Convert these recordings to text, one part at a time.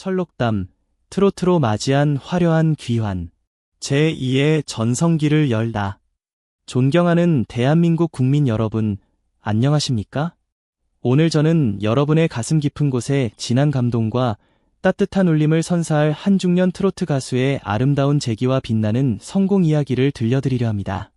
철록담, 트로트로 맞이한 화려한 귀환. 제2의 전성기를 열다. 존경하는 대한민국 국민 여러분, 안녕하십니까? 오늘 저는 여러분의 가슴 깊은 곳에 진한 감동과 따뜻한 울림을 선사할 한중년 트로트 가수의 아름다운 재기와 빛나는 성공 이야기를 들려드리려 합니다.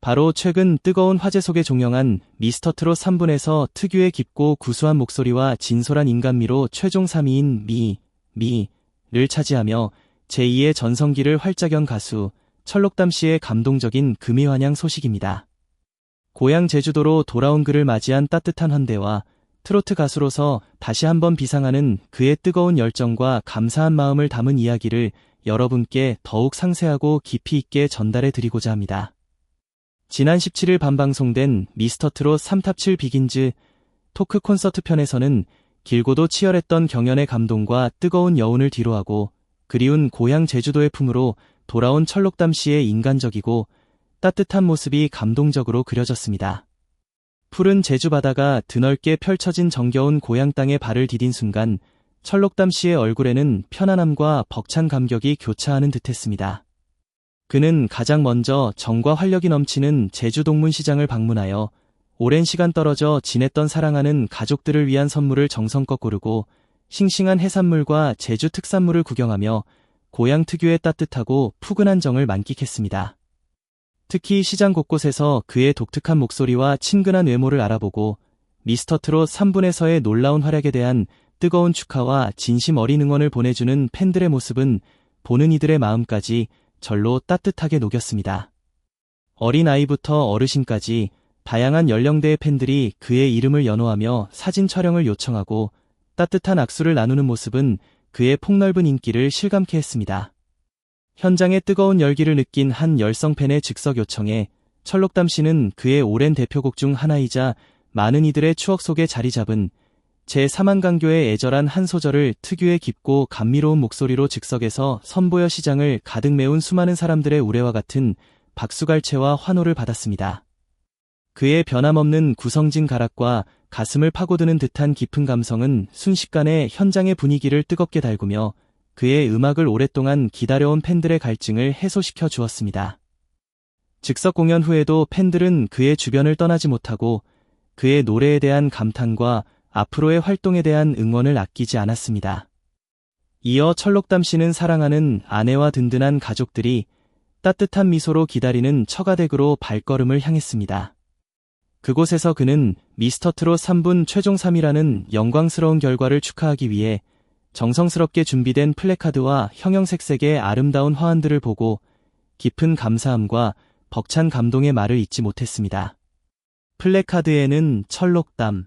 바로 최근 뜨거운 화제 속에 종영한 미스터 트롯 3분에서 특유의 깊고 구수한 목소리와 진솔한 인간미로 최종 3위인 미, 미를 차지하며 제2의 전성기를 활짝 연 가수 철록담 씨의 감동적인 금이환영 소식입니다. 고향 제주도로 돌아온 그를 맞이한 따뜻한 환대와 트로트 가수로서 다시 한번 비상하는 그의 뜨거운 열정과 감사한 마음을 담은 이야기를 여러분께 더욱 상세하고 깊이 있게 전달해 드리고자 합니다. 지난 17일 밤 방송된 미스터 트롯 3탑7 비긴즈 토크 콘서트 편에서는 길고도 치열했던 경연의 감동과 뜨거운 여운을 뒤로하고 그리운 고향 제주도의 품으로 돌아온 철록담 씨의 인간적이고 따뜻한 모습이 감동적으로 그려졌습니다. 푸른 제주 바다가 드넓게 펼쳐진 정겨운 고향 땅에 발을 디딘 순간 철록담 씨의 얼굴에는 편안함과 벅찬 감격이 교차하는 듯했습니다. 그는 가장 먼저 정과 활력이 넘치는 제주 동문시장을 방문하여 오랜 시간 떨어져 지냈던 사랑하는 가족들을 위한 선물을 정성껏 고르고 싱싱한 해산물과 제주 특산물을 구경하며 고향 특유의 따뜻하고 푸근한 정을 만끽했습니다. 특히 시장 곳곳에서 그의 독특한 목소리와 친근한 외모를 알아보고 미스터 트롯 3분에서의 놀라운 활약에 대한 뜨거운 축하와 진심 어린 응원을 보내주는 팬들의 모습은 보는 이들의 마음까지 절로 따뜻하게 녹였습니다. 어린아이부터 어르신까지 다양한 연령대의 팬들이 그의 이름을 연호하며 사진 촬영을 요청하고 따뜻한 악수를 나누는 모습은 그의 폭넓은 인기를 실감케 했습니다. 현장의 뜨거운 열기를 느낀 한 열성 팬의 즉석 요청에 철록담 씨는 그의 오랜 대표곡 중 하나이자 많은 이들의 추억 속에 자리 잡은 제3한강교의 애절한 한 소절을 특유의 깊고 감미로운 목소리로 즉석에서 선보여 시장을 가득 메운 수많은 사람들의 우레와 같은 박수갈채와 환호를 받았습니다. 그의 변함없는 구성진 가락과 가슴을 파고드는 듯한 깊은 감성은 순식간에 현장의 분위기를 뜨겁게 달구며 그의 음악을 오랫동안 기다려온 팬들의 갈증을 해소시켜 주었습니다. 즉석 공연 후에도 팬들은 그의 주변을 떠나지 못하고 그의 노래에 대한 감탄과 앞으로의 활동에 대한 응원을 아끼지 않았습니다. 이어 철록담 씨는 사랑하는 아내와 든든한 가족들이 따뜻한 미소로 기다리는 처가댁으로 발걸음을 향했습니다. 그곳에서 그는 미스터 트롯 3분 최종 3위라는 영광스러운 결과를 축하하기 위해 정성스럽게 준비된 플래카드와 형형색색의 아름다운 화환들을 보고 깊은 감사함과 벅찬 감동의 말을 잊지 못했습니다. 플래카드에는 철록담,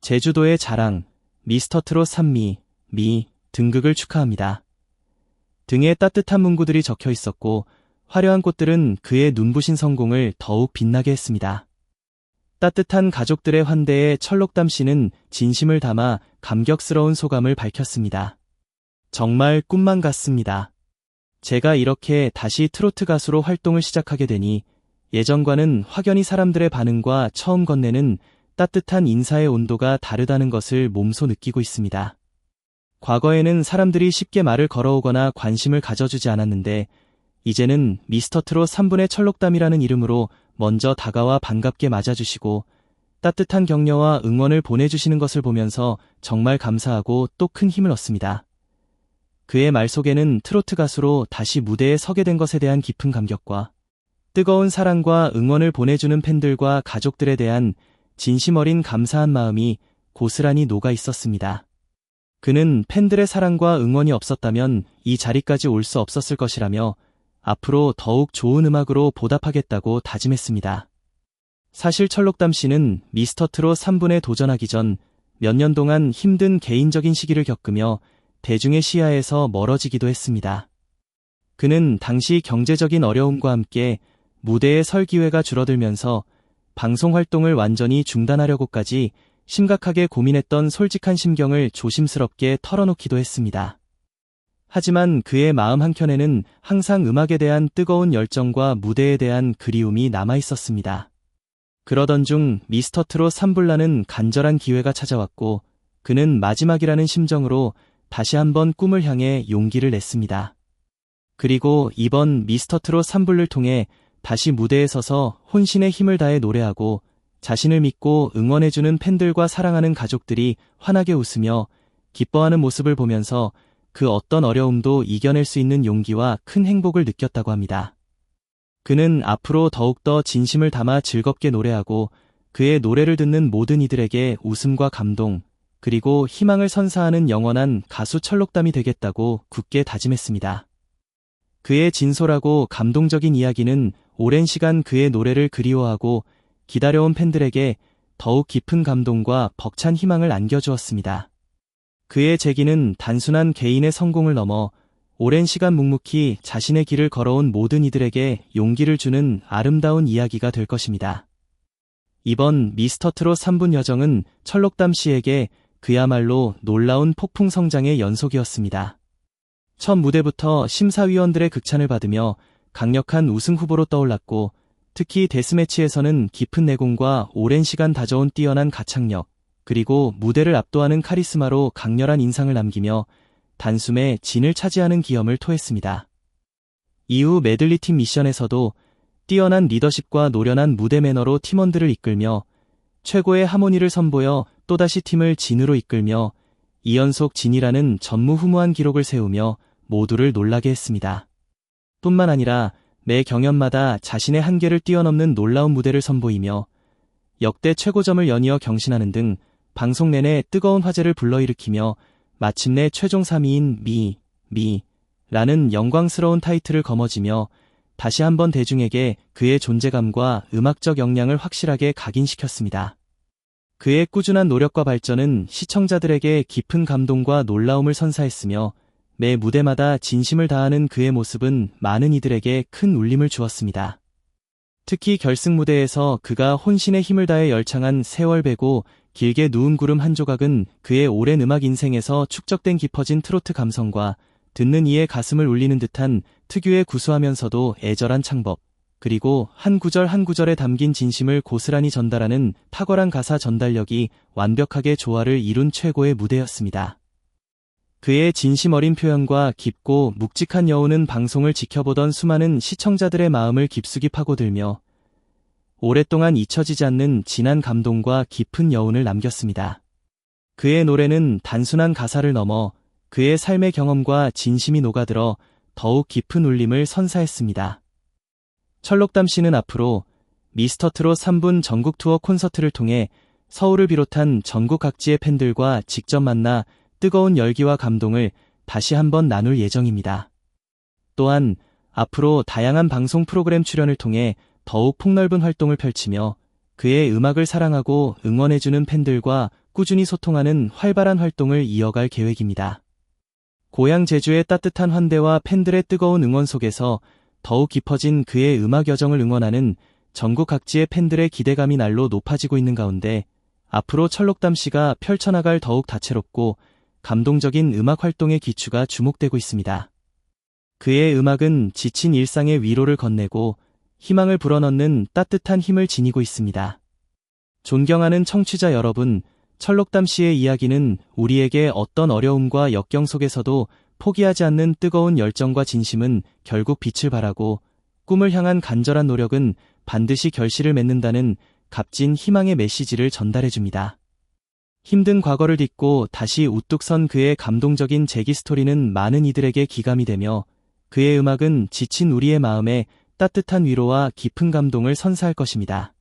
제주도의 자랑, 미스터 트롯 3미, 미 등극을 축하합니다. 등에 따뜻한 문구들이 적혀 있었고 화려한 꽃들은 그의 눈부신 성공을 더욱 빛나게 했습니다. 따뜻한 가족들의 환대에 철록담 씨는 진심을 담아 감격스러운 소감을 밝혔습니다. 정말 꿈만 같습니다. 제가 이렇게 다시 트로트 가수로 활동을 시작하게 되니 예전과는 확연히 사람들의 반응과 처음 건네는 따뜻한 인사의 온도가 다르다는 것을 몸소 느끼고 있습니다. 과거에는 사람들이 쉽게 말을 걸어오거나 관심을 가져주지 않았는데 이제는 미스터 트롯 3분의 철록담이라는 이름으로 먼저 다가와 반갑게 맞아주시고 따뜻한 격려와 응원을 보내주시는 것을 보면서 정말 감사하고 또 큰 힘을 얻습니다. 그의 말 속에는 트로트 가수로 다시 무대에 서게 된 것에 대한 깊은 감격과 뜨거운 사랑과 응원을 보내주는 팬들과 가족들에 대한 진심 어린 감사한 마음이 고스란히 녹아 있었습니다. 그는 팬들의 사랑과 응원이 없었다면 이 자리까지 올 수 없었을 것이라며 앞으로 더욱 좋은 음악으로 보답하겠다고 다짐했습니다. 사실 철록담 씨는 미스터 트롯 3분에 도전하기 전 몇 년 동안 힘든 개인적인 시기를 겪으며 대중의 시야에서 멀어지기도 했습니다. 그는 당시 경제적인 어려움과 함께 무대에 설 기회가 줄어들면서 방송 활동을 완전히 중단하려고까지 심각하게 고민했던 솔직한 심경을 조심스럽게 털어놓기도 했습니다. 하지만 그의 마음 한켠에는 항상 음악에 대한 뜨거운 열정과 무대에 대한 그리움이 남아 있었습니다. 그러던 중 미스터 트롯 3불라는 간절한 기회가 찾아왔고 그는 마지막이라는 심정으로 다시 한번 꿈을 향해 용기를 냈습니다. 그리고 이번 미스터 트롯 3부를 통해 다시 무대에 서서 혼신의 힘을 다해 노래하고 자신을 믿고 응원해주는 팬들과 사랑하는 가족들이 환하게 웃으며 기뻐하는 모습을 보면서 그 어떤 어려움도 이겨낼 수 있는 용기와 큰 행복을 느꼈다고 합니다. 그는 앞으로 더욱더 진심을 담아 즐겁게 노래하고 그의 노래를 듣는 모든 이들에게 웃음과 감동, 그리고 희망을 선사하는 영원한 가수 철록담이 되겠다고 굳게 다짐했습니다. 그의 진솔하고 감동적인 이야기는 오랜 시간 그의 노래를 그리워하고 기다려온 팬들에게 더욱 깊은 감동과 벅찬 희망을 안겨주었습니다. 그의 재기는 단순한 개인의 성공을 넘어 오랜 시간 묵묵히 자신의 길을 걸어온 모든 이들에게 용기를 주는 아름다운 이야기가 될 것입니다. 이번 미스터 트롯 3분 여정은 철록담 씨에게 그야말로 놀라운 폭풍 성장의 연속이었습니다. 첫 무대부터 심사위원들의 극찬을 받으며 강력한 우승 후보로 떠올랐고 특히 데스매치에서는 깊은 내공과 오랜 시간 다져온 뛰어난 가창력, 그리고 무대를 압도하는 카리스마로 강렬한 인상을 남기며 단숨에 진을 차지하는 기염을 토했습니다. 이후 메들리팀 미션에서도 뛰어난 리더십과 노련한 무대 매너로 팀원들을 이끌며 최고의 하모니를 선보여 또다시 팀을 진으로 이끌며 2연속 진이라는 전무후무한 기록을 세우며 모두를 놀라게 했습니다. 뿐만 아니라 매 경연마다 자신의 한계를 뛰어넘는 놀라운 무대를 선보이며 역대 최고점을 연이어 경신하는 등 방송 내내 뜨거운 화제를 불러일으키며 마침내 최종 3위인 미, 미, 라는 영광스러운 타이틀을 거머쥐며 다시 한번 대중에게 그의 존재감과 음악적 역량을 확실하게 각인시켰습니다. 그의 꾸준한 노력과 발전은 시청자들에게 깊은 감동과 놀라움을 선사했으며 매 무대마다 진심을 다하는 그의 모습은 많은 이들에게 큰 울림을 주었습니다. 특히 결승 무대에서 그가 혼신의 힘을 다해 열창한 세월 배고 길게 누운 구름 한 조각은 그의 오랜 음악 인생에서 축적된 깊어진 트로트 감성과 듣는 이의 가슴을 울리는 듯한 특유의 구수하면서도 애절한 창법, 그리고 한 구절 한 구절에 담긴 진심을 고스란히 전달하는 탁월한 가사 전달력이 완벽하게 조화를 이룬 최고의 무대였습니다. 그의 진심 어린 표현과 깊고 묵직한 여우는 방송을 지켜보던 수많은 시청자들의 마음을 깊숙이 파고들며 오랫동안 잊혀지지 않는 진한 감동과 깊은 여운을 남겼습니다. 그의 노래는 단순한 가사를 넘어 그의 삶의 경험과 진심이 녹아들어 더욱 깊은 울림을 선사했습니다. 철록담 씨는 앞으로 미스터 트롯 3분 전국 투어 콘서트를 통해 서울을 비롯한 전국 각지의 팬들과 직접 만나 뜨거운 열기와 감동을 다시 한번 나눌 예정입니다. 또한 앞으로 다양한 방송 프로그램 출연을 통해 더욱 폭넓은 활동을 펼치며 그의 음악을 사랑하고 응원해주는 팬들과 꾸준히 소통하는 활발한 활동을 이어갈 계획입니다. 고향 제주의 따뜻한 환대와 팬들의 뜨거운 응원 속에서 더욱 깊어진 그의 음악 여정을 응원하는 전국 각지의 팬들의 기대감이 날로 높아지고 있는 가운데 앞으로 철록담 씨가 펼쳐나갈 더욱 다채롭고 감동적인 음악 활동의 기추가 주목되고 있습니다. 그의 음악은 지친 일상의 위로를 건네고 희망을 불어넣는 따뜻한 힘을 지니고 있습니다. 존경하는 청취자 여러분, 철록담 씨의 이야기는 우리에게 어떤 어려움과 역경 속에서도 포기하지 않는 뜨거운 열정과 진심은 결국 빛을 발하고 꿈을 향한 간절한 노력은 반드시 결실을 맺는다는 값진 희망의 메시지를 전달해 줍니다. 힘든 과거를 딛고 다시 우뚝 선 그의 감동적인 재기 스토리는 많은 이들에게 기감이 되며 그의 음악은 지친 우리의 마음에 따뜻한 위로와 깊은 감동을 선사할 것입니다.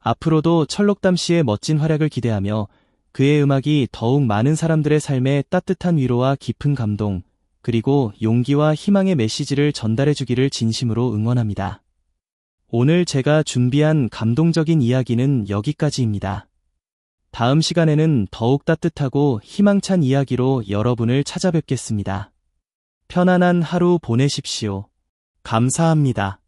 앞으로도 철록담 씨의 멋진 활약을 기대하며 그의 음악이 더욱 많은 사람들의 삶에 따뜻한 위로와 깊은 감동, 그리고 용기와 희망의 메시지를 전달해 주기를 진심으로 응원합니다. 오늘 제가 준비한 감동적인 이야기는 여기까지입니다. 다음 시간에는 더욱 따뜻하고 희망찬 이야기로 여러분을 찾아뵙겠습니다. 편안한 하루 보내십시오. 감사합니다.